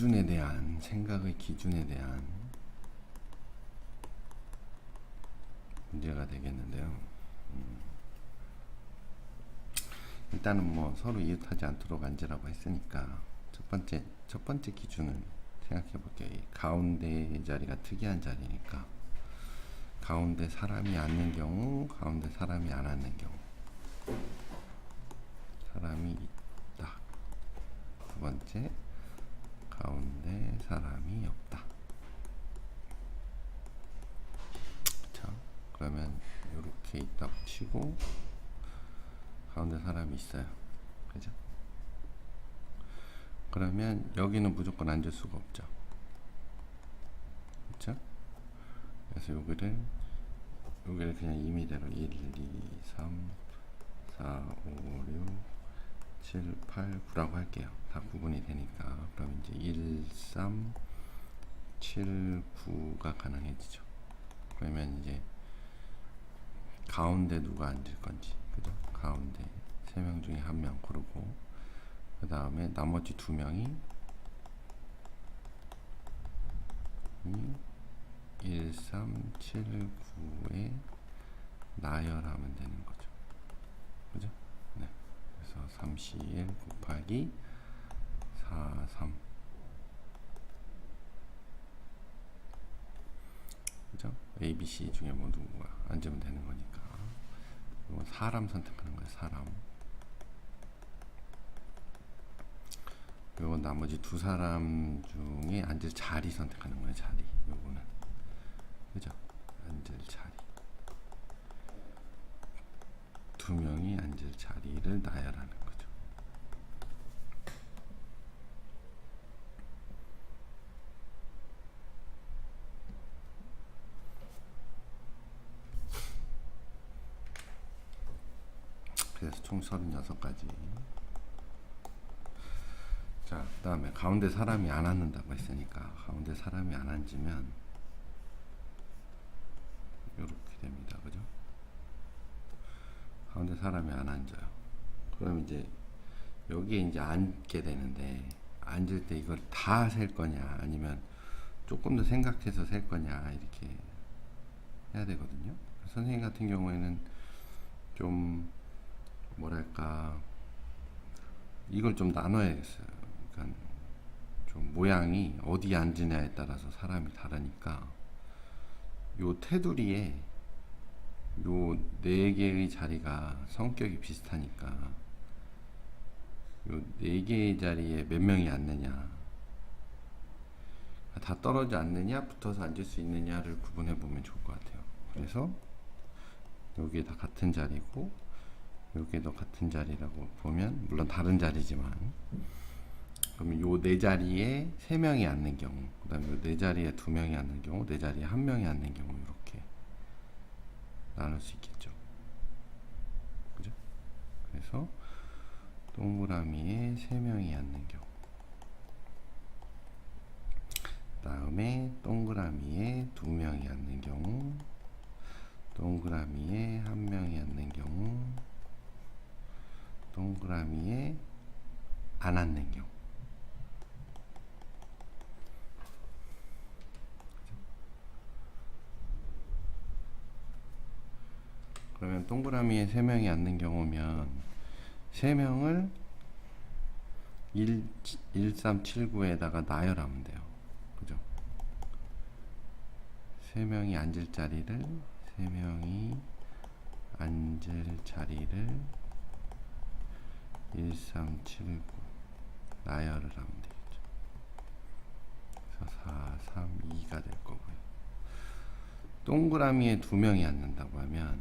기준에 대한 생각의 기준에 대한 문제가 되겠는데요. 음. 일단은 뭐 서로 이웃하지 않도록 앉으라고 했으니까 첫 번째 첫 번째 기준을 생각해 볼게요. 이 가운데 자리가 특이한 자리니까 가운데 사람이 앉는 경우, 가운데 사람이 안 앉는 경우. 사람이 있다. 두 번째, 가운데 사람이 없다. 자, 그러면 이렇게 있다고 치고 가운데 사람이 있어요. 그죠? 그러면 여기는 무조건 앉을 수가 없죠. 그렇죠? 그래서 여기를 여기를 그냥 임의대로 1, 2, 3, 4, 5, 6, 7, 8, 9라고 할게요. 다 구분이 되니까. 그럼 이제 1, 3, 7, 9가 가능해지죠. 그러면 이제 가운데 누가 앉을 건지, 그죠? 가운데 세 명 중에 한 명 고르고, 그 다음에 나머지 두 명이 1, 3, 7, 9에 나열하면 되는 거죠. 그죠? 네. 그래서 31 곱하기 4, 3. 그죠? A, B, C 중에 뭐 누구가 앉으면 되는 거니까. 이건 사람 선택하는 거예요, 사람. 그리고 나머지 두 사람 중에 앉을 자리 선택하는 거예요, 자리. 요거는. 그죠? 앉을 자리. 두 명이 앉을 나열하는 거죠. 그래서 총 36가지. 자, 그 다음에 가운데 사람이 안 앉는다고 했으니까 가운데 사람이 안 앉으면 이렇게 됩니다. 그죠? 가운데 사람이 안 앉아요. 그럼 이제 여기에 이제 앉게 되는데 앉을 때 이걸 다 셀 거냐 아니면 조금 더 생각해서 셀 거냐 이렇게 해야 되거든요. 선생님 같은 경우에는 좀 뭐랄까 이걸 좀 나눠야겠어요. 그러니까 좀 모양이 어디 앉으냐에 따라서 사람이 다르니까 요 테두리에 요 네 개의 자리가 성격이 비슷하니까 요 네 개의 자리에 몇 명이 앉느냐 다 떨어져 앉느냐 붙어서 앉을 수 있느냐를 구분해 보면 좋을 것 같아요. 그래서 여기에 다 같은 자리고 여기에도 같은 자리라고 보면 물론 다른 자리지만 그러면 요 네 자리에 세 명이 앉는 경우 그다음에 요네 자리에 두 명이 앉는 경우 네 자리에 한 명이 앉는 경우 이렇게 나눌 수 있겠죠. 그죠? 그래서 동그라미에 세 명이 앉는 경우 다음에 동그라미에 두 명이 앉는 경우 동그라미에 한 명이 앉는 경우 동그라미에 안 앉는 경우 그러면 동그라미에 세 명이 앉는 경우면 세 명을 1, 1379에다가 나열하면 돼요. 그죠? 세 명이 앉을 자리를 세 명이 앉을 자리를 1379 나열을 하면 되겠죠. 그래서 4, 3, 2가 될 거고요. 동그라미에 두 명이 앉는다고 하면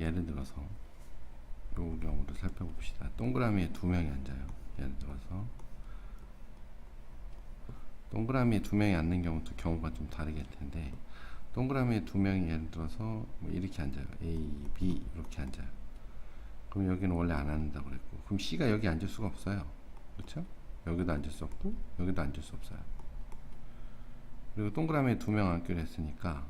예를 들어서 요 경우를 살펴봅시다. 동그라미에 두 명이 앉아요. 예를 들어서 동그라미에 두 명이 앉는 경우도 경우가 좀 다르겠 텐데 동그라미에 두 명이 예를 들어서 뭐 이렇게 앉아요. A, B 이렇게 앉아요. 그럼 여기는 원래 안 앉는다고 그랬고 그럼 C가 여기 앉을 수가 없어요. 그렇죠? 여기도 앉을 수 없고 여기도 앉을 수 없어요. 그리고 동그라미에 두 명 앉기로 했으니까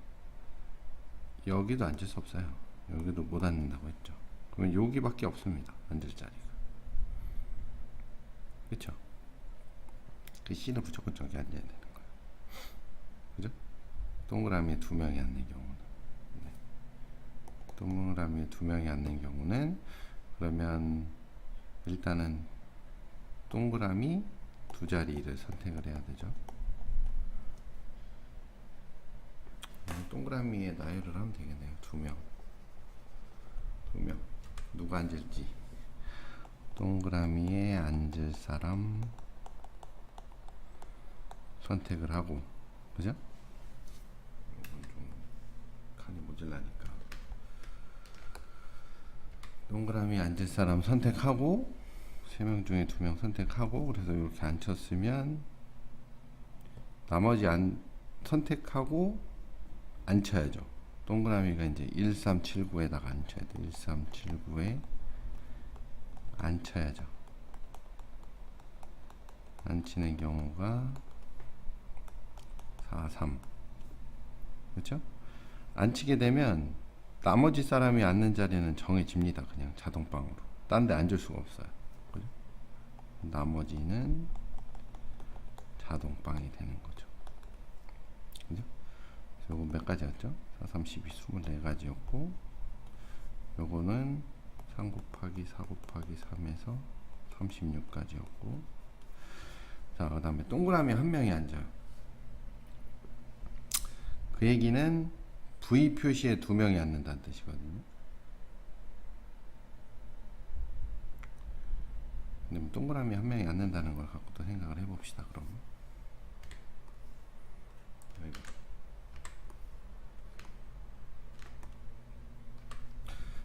여기도 앉을 수 없어요. 여기도 못 앉는다고 했죠. 그러면 여기밖에 없습니다. 앉을 자리가. 그쵸? 그 C는 무조건 저기 앉아야 되는 거야. 그죠? 동그라미에 두 명이 앉는 경우는. 네. 동그라미에 두 명이 앉는 경우는 그러면 일단은 동그라미 두 자리를 선택을 해야 되죠. 음, 동그라미에 나열을 하면 되겠네요. 두 명. 두 명. 누가 앉을지. 동그라미에 앉을 사람 선택을 하고, 그죠? 칸이 모질라니까. 동그라미 앉을 사람 선택하고, 세명 중에 두명 선택하고, 그래서 이렇게 앉혔으면, 나머지 안, 선택하고, 앉혀야죠. 동그라미가 이제 1379에다가 앉혀야 돼. 1379에 앉혀야죠. 앉히는 경우가 43. 그렇죠? 앉히게 되면 나머지 사람이 앉는 자리는 정해집니다. 그냥 자동방으로. 딴 데 앉을 수가 없어요. 그죠? 나머지는 자동방이 되는 거죠. 그죠? 요거 몇 가지였죠? 4, 3, 12, 24가지였고 요거는 3 곱하기 4 곱하기 3에서 36까지였고 자, 그 다음에 동그라미 한 명이 앉아요. 그 얘기는 V 표시에 두 명이 앉는다는 뜻이거든요. 근데 뭐 동그라미 한 명이 앉는다는 걸 갖고 또 생각을 해봅시다, 그럼. 아이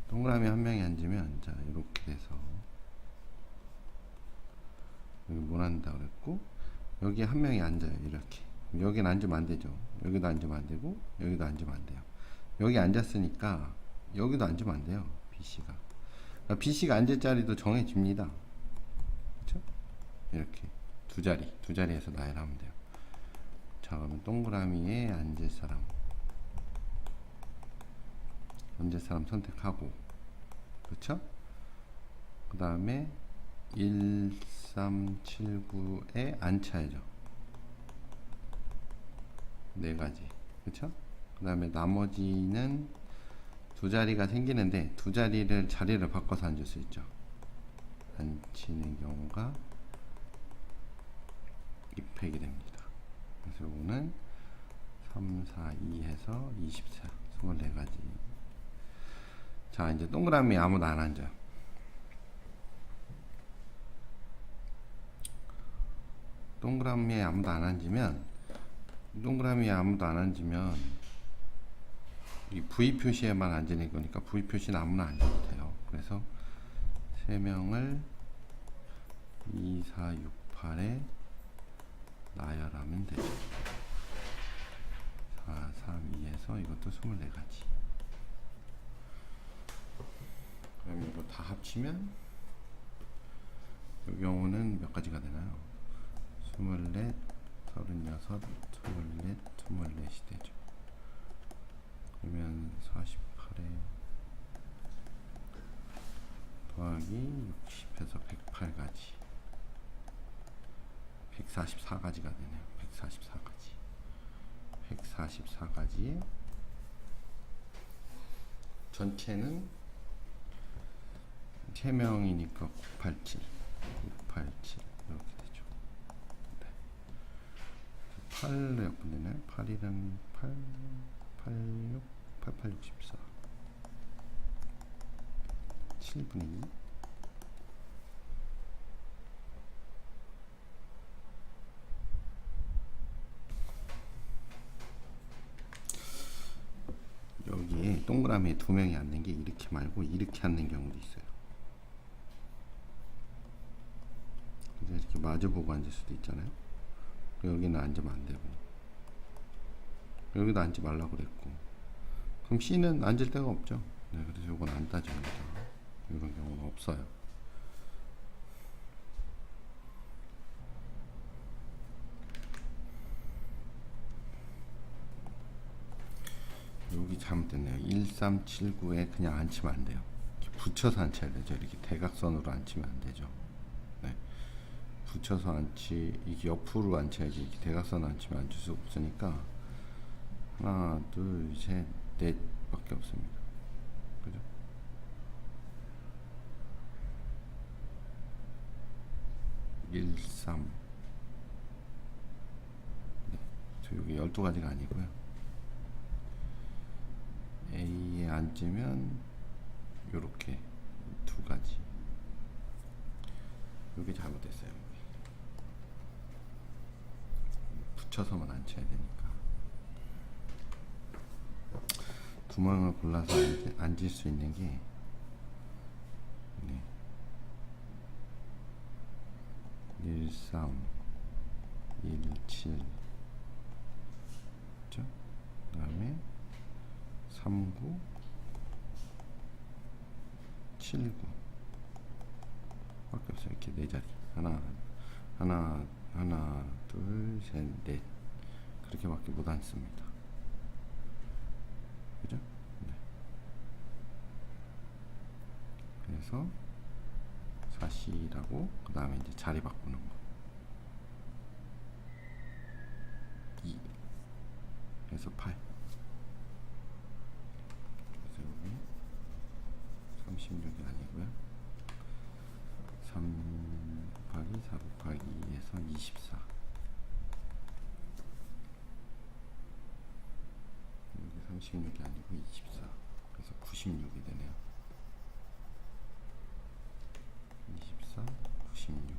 동그라미 한 명이 앉으면 자 이렇게 돼서 여기 못 앉는다 그랬고 여기 한 명이 앉아요 이렇게. 여기는 앉으면 안 되죠. 여기도 앉으면 안 되고 여기도 앉으면 안 돼요. 여기 앉았으니까 여기도 앉으면 안 돼요 BC가. 그러니까 BC가 앉을 자리도 정해집니다. 그렇죠 이렇게 두 자리 두 자리에서 나열하면 돼요. 자 그러면 동그라미에 앉을 사람 앉을 사람 선택하고. 그렇죠? 그 다음에 1379에 앉혀야죠 네 가지. 그렇죠? 그 다음에 나머지는 두 자리가 생기는데 두 자리를 자리를 바꿔서 앉을 수 있죠. 앉히는 경우가 입획이 됩니다. 그래서 요거는 3, 4, 2 해서 24 24가지 자 이제 동그라미 아무도 안 앉아요. 동그라미에 아무도 안 앉으면 동그라미에 아무도 안 앉으면 이 V 표시에만 앉는 거니까 V 표시는 아무나 앉아도 돼요. 그래서 3명을 2, 4, 6, 8에 나열하면 되죠. 4, 3, 2에서 이것도 24가지 그럼 이거 다 합치면 이 경우는 몇 가지가 되나요? 24, 36, 24, 24이 되죠. 그러면 48에 더하기 60에서 108가지 144가지가 되네요. 144가지 144가지에 전체는 3명이니까 987 987 이렇게 되죠 네. 8로 약분되나요? 8이랑 8 86 88 64 7분의 2 여기에 동그라미에 두 명이 앉는 게 이렇게 말고 이렇게 앉는 경우도 있어요. 그래서 이렇게 마주보고 앉을 수도 있잖아요. 여기는 앉으면 안 되고 여기도 앉지 말라고 그랬고 그럼 C는 앉을 데가 없죠. 네, 그래서 이건 안 따집니다. 이런 경우는 없어요. 여기 잘못됐네요. 1379에 그냥 앉히면 안 돼요. 붙여서 앉혀야 되죠. 이렇게 대각선으로 앉히면 안 되죠. 네. 붙여 붙여서 앉지 이게 옆으로 앉혀야지 이렇게 대각선 앉히면 앉을 수 없으니까. 하나 둘 셋 넷 밖에 없습니다. 그죠? 일, 삼. 네, 저 여기 12가지가 아니고요. A에 앉으면 요렇게 두 가지. 여기 잘못됐어요 붙여서만 앉혀야 되니까 두 모양을 골라서 앉, 앉을 수 있는 게 네. 1, 3 1, 7 그죠? 그 다음에 3, 9 7, 9 밖에 없어요. 이렇게 네 자리. 하나, 하나, 하나, 둘, 셋, 넷. 그렇게밖에 못 앉습니다. 그죠? 네. 그래서 사시라고 그 다음에 이제 자리 바꾸는 거. 2 그래서 8 그래서 여기 36이 아니고요 3 곱하기 4 곱하기 2에서 24 여기 36이 아니고 24 그래서 96이 되네요. 24 96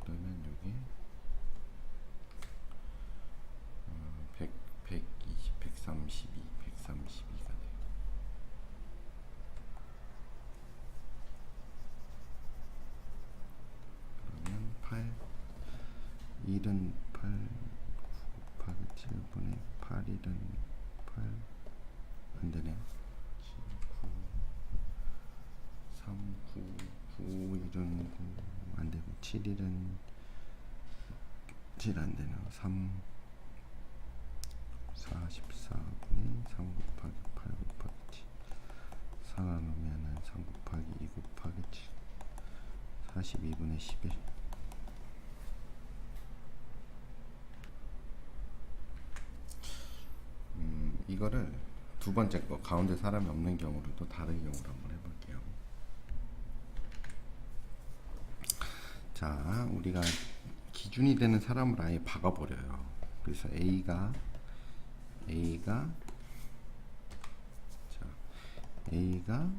그러면 여기 어, 100, 120, 132, 132가 돼요. 그러면 8 1은 8 곱하기 7분의 8일은 8 안되네요. 9 3 9 9 1은 9 안되고 7일은 7 안되네요. 3 44분의 3 곱하기 8 곱하기 7 4 나누면은 3 곱하기 2 곱하기 7 42분의 11 음, 이거를 두 번째 거 가운데 사람이 없는 경우를 또 다른 경우로 한번 해볼게요. 자, 우리가 기준이 되는 사람을 아예 박아버려요. 그래서 A가 A가 자, A가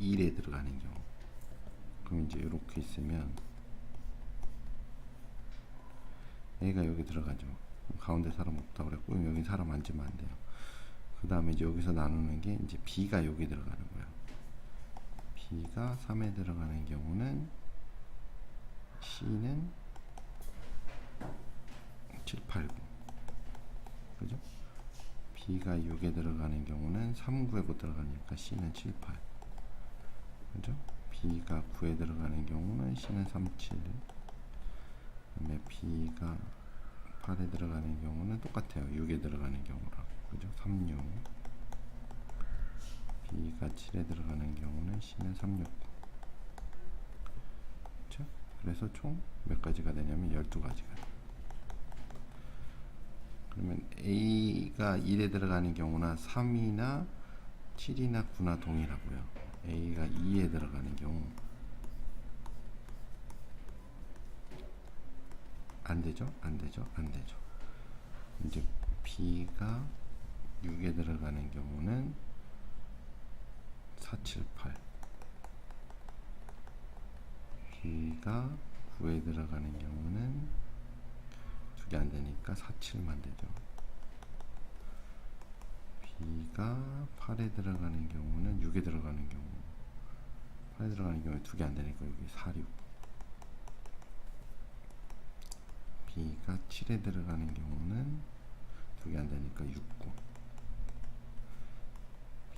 1에 들어가는 경우. 그럼 이제 이렇게 있으면 A가 여기 들어가죠. 가운데 사람 없다 그랬고 여기 사람 앉으면 안 돼요. 그 다음에 이제 여기서 나누는 게 이제 B가 여기 들어가는 거예요. B가 3에 들어가는 경우는 C는 7, 8, 9 그죠? B가 6에 들어가는 경우는 3, 9에 못 들어가니까 C는 7, 8 그죠? B가 9에 들어가는 경우는 C는 3, 7 그다음에 B가 8에 들어가는 경우는 똑같아요. 6에 들어가는 경우랑 그죠? 3, 6 B가 7에 들어가는 경우는 C는 3, 6 그렇죠? 그래서 총 몇 가지가 되냐면 12가지가 돼요. 그러면 A가 1에 들어가는 경우나 3이나 7이나 9나 동일하고요. A가 2에 들어가는 경우 안 되죠? 안 되죠? 안 되죠. 이제 B가 6에 들어가는 경우는 4, 7, 8 B가 9에 들어가는 경우는 두개안 되니까 4, 7만 되죠. B가 8에 들어가는 경우는 6에 들어가는 경우 8에 들어가는 경우에 두 개 안 되니까 여기 4, 6 B가 7에 들어가는 경우는 두 개 안 되니까 6, 9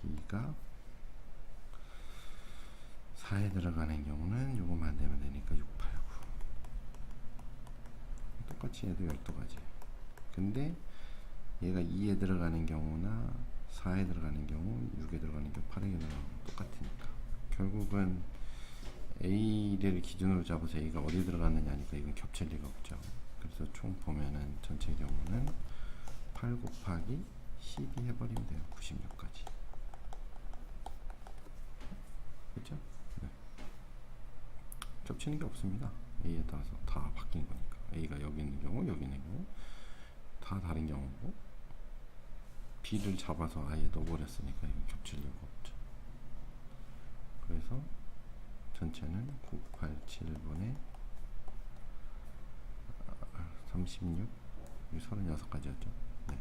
B가 4에 들어가는 경우는 요거만 안 되면 되니까 6, 8, 9 똑같이 해도 12가지. 근데 얘가 2에 들어가는 경우나 4에 들어가는 경우 6에 들어가는 경우 8에 들어가는 경우 똑같으니까. 결국은 A를 기준으로 잡아서 A가 어디 들어갔느냐니까 이건 겹칠 리가 없죠. 그래서 총 보면은 전체 경우는 8 곱하기 12 해버리면 돼요. 96까지. 그죠? 네. 겹치는 게 없습니다. A에 따라서 다 바뀐 거니까. A가 여기 있는 경우, 여기 있는 경우 다 다른 경우고 B를 잡아서 아예 넣어버렸으니까 이건 겹칠 리가 없죠. 그래서 전체는 987번에 36 이게 36가지였죠. 네.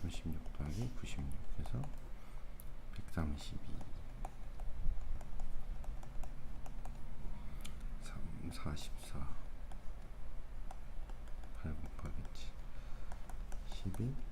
36 더하기 96 해서 132 3 44 8 곱하기 7 11 3 2 7 그래서 7 42분의 11